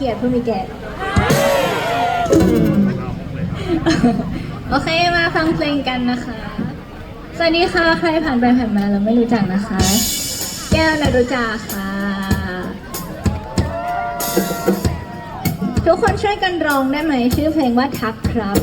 ขียดเพื่อมีแกะโอเคมาฟังเพลงกันนะคะ สวัสดีค่ะ ใครผ่านไปผ่านมาเราไม่รู้จักนะคะ แก้วนารุจาค่ะ ทุกคนช่วยกันร้องได้ไหม ชื่อเพลงว่าทักครับ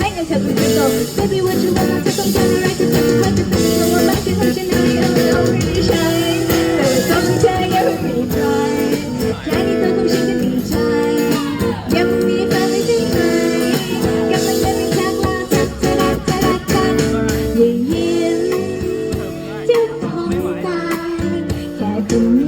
มิโกให้เงินเธอเป็นมิโก baby what you want เธอต้องการอะไรเธอต้องการจะเป็นตัวว่าบ้านที่ทำฉันเอาเอาเอาไม่ได้ใช้แต่ต้องเธอยังไม่มีใครแค่นี้ตัวของฉันก็ดีใจยังมีแฟนไม่ใช่ไหมกำลังเดินไปทักลาทักทักทักทักทักอย่ายิ้มเดี๋ยวผมตายแค่คุณยิ้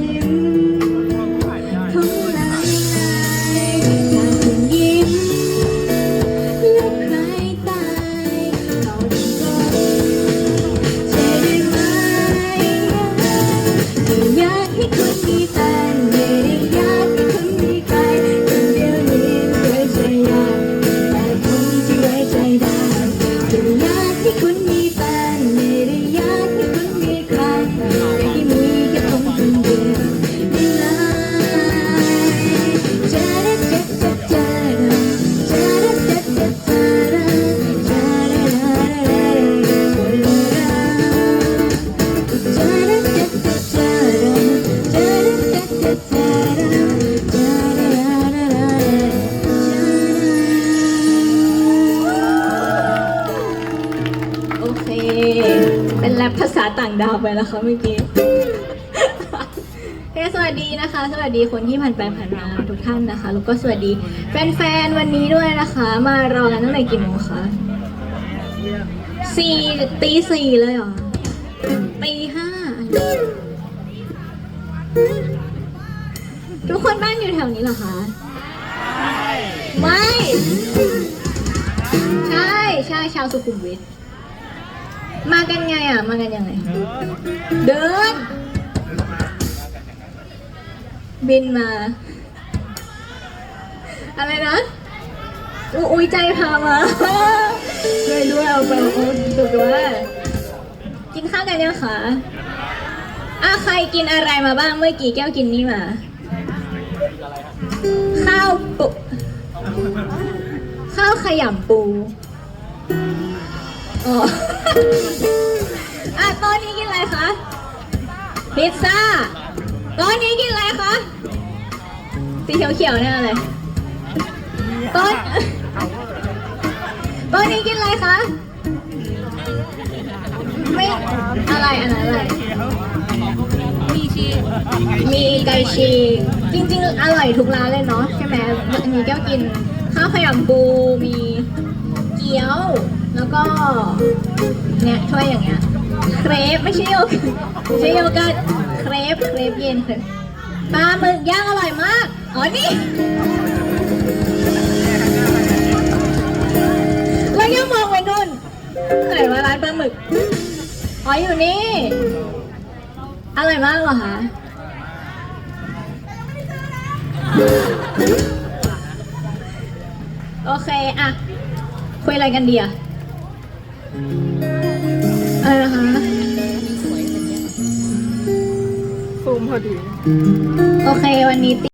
เป็นแรปภาษาต่างดาวไปแล้วค่ะเมื่อกี้เฮ้ยสวัสดีนะคะ สวัสดีคนที่ผ่านไปผ่านมาทุกท่านนะคะ แล้วก็สวัสดีแฟนๆ วันนี้ด้วยนะคะ มารอกันตั้งแต่กี่โมงคะสี่ตีสี่เลยเหรอตีห้าทุกคนบ้านอยู่แถวนี้เหรอคะ ไม่ ใช่ ใช่ชาวสุขุมวิท มากันไงอะ มากันยังไง เดิน บินมา อะไรนะ อุ้ยใจพามาช่วยด้วยเอาไปโอ้ดูด้วยกินข้าวกันยังคะอะใครกินอะไรมาบ้างเมื่อกี้แก้วกินนี่มา ข้าวปุข้าวขยำปู อ๋อ อะตอนนี้กินอะไรคะ พิซซ่าตอนนี้กินอะไรคะ สีเขียวๆเนี่ยอะไรตอนตอนนี้กินอะไรคะ ไม่อะไรอันนั้นอะไร มีชีสมีไก่ฉีกจริงๆ อร่อยทุกร้านเลยเนาะใช่ไหมอันนี้แก้วกินข้าวข้าวขยำปูมีเกี๊ยว แล้วก็เนี่ยถ้วยอย่างเงี้ยเครปไม่ใช่โยเกิร์ตไม่ใช่โยเกิร์ตเครปเครปเย็นเครปปลาหมึกย่างอร่อยมากอ๋อนี่แล้วยังมองไปนู่นไหนว่าร้านปลาหมึกอ๋ออยู่นี่อร่อยมากเหรอคะโอเคอะคุยอะไรกันดีอะ อะไรนะคะซูมพอดี โอเควันนี้